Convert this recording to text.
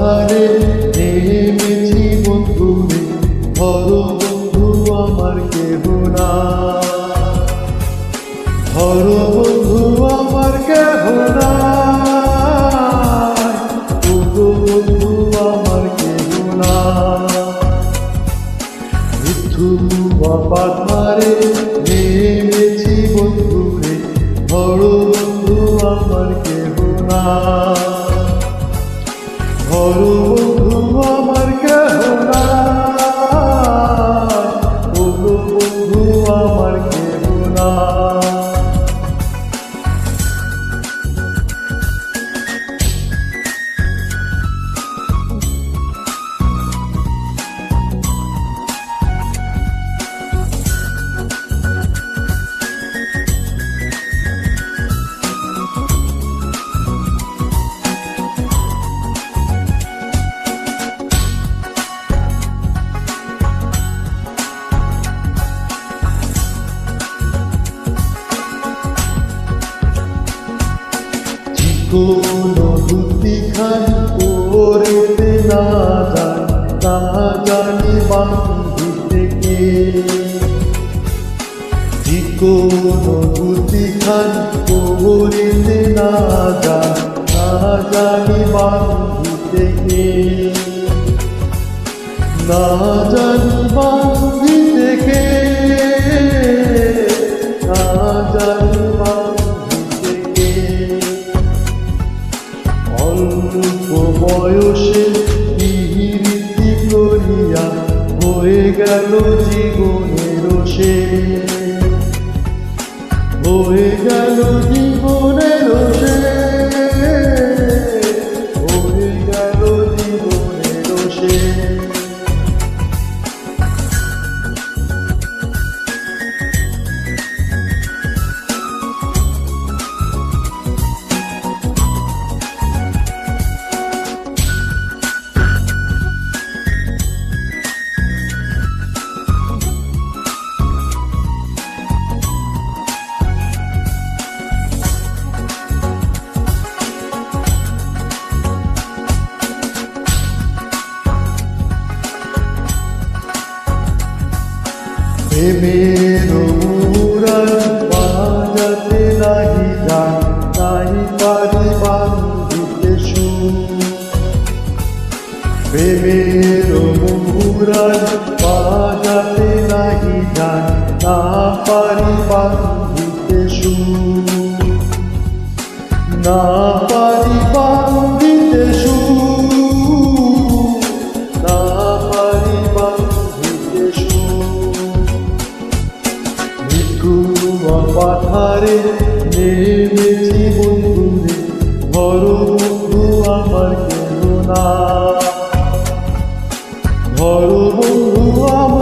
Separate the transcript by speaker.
Speaker 1: আহারে, নেমেছি বন্ধু ধরো বন্ধু আমার কেহ না ধরো বন্ধু আমার কেহ না বন্ধু আমার কেহ না মৃত্যু আপাত মারে, নেমেছি বন্ধু রে, ধরো বন্ধু আমার কেহ না ধর বন্ধু আমার কোনো বুদ্ধি খান করিতে না যান না জানি বান্ধি থেকে কোনো বুদ্ধি খান না যান না জানি বান্ধি থেকে না জানি হয়ে গেল জীবনের সে হয়ে গেল জীবনের প্রেমের মুরাল বাজাতে নাহি গান নাহি পারি বান্ধিতে প্রেমের মুরাল বাজাতে নাহি গান না পারি বান্ধিতে না পারি বান্ধিতে পাথারে নেমেছি বন্ধুরে ধরো বন্ধু আমার কেহ না ধরো বন্ধু আমার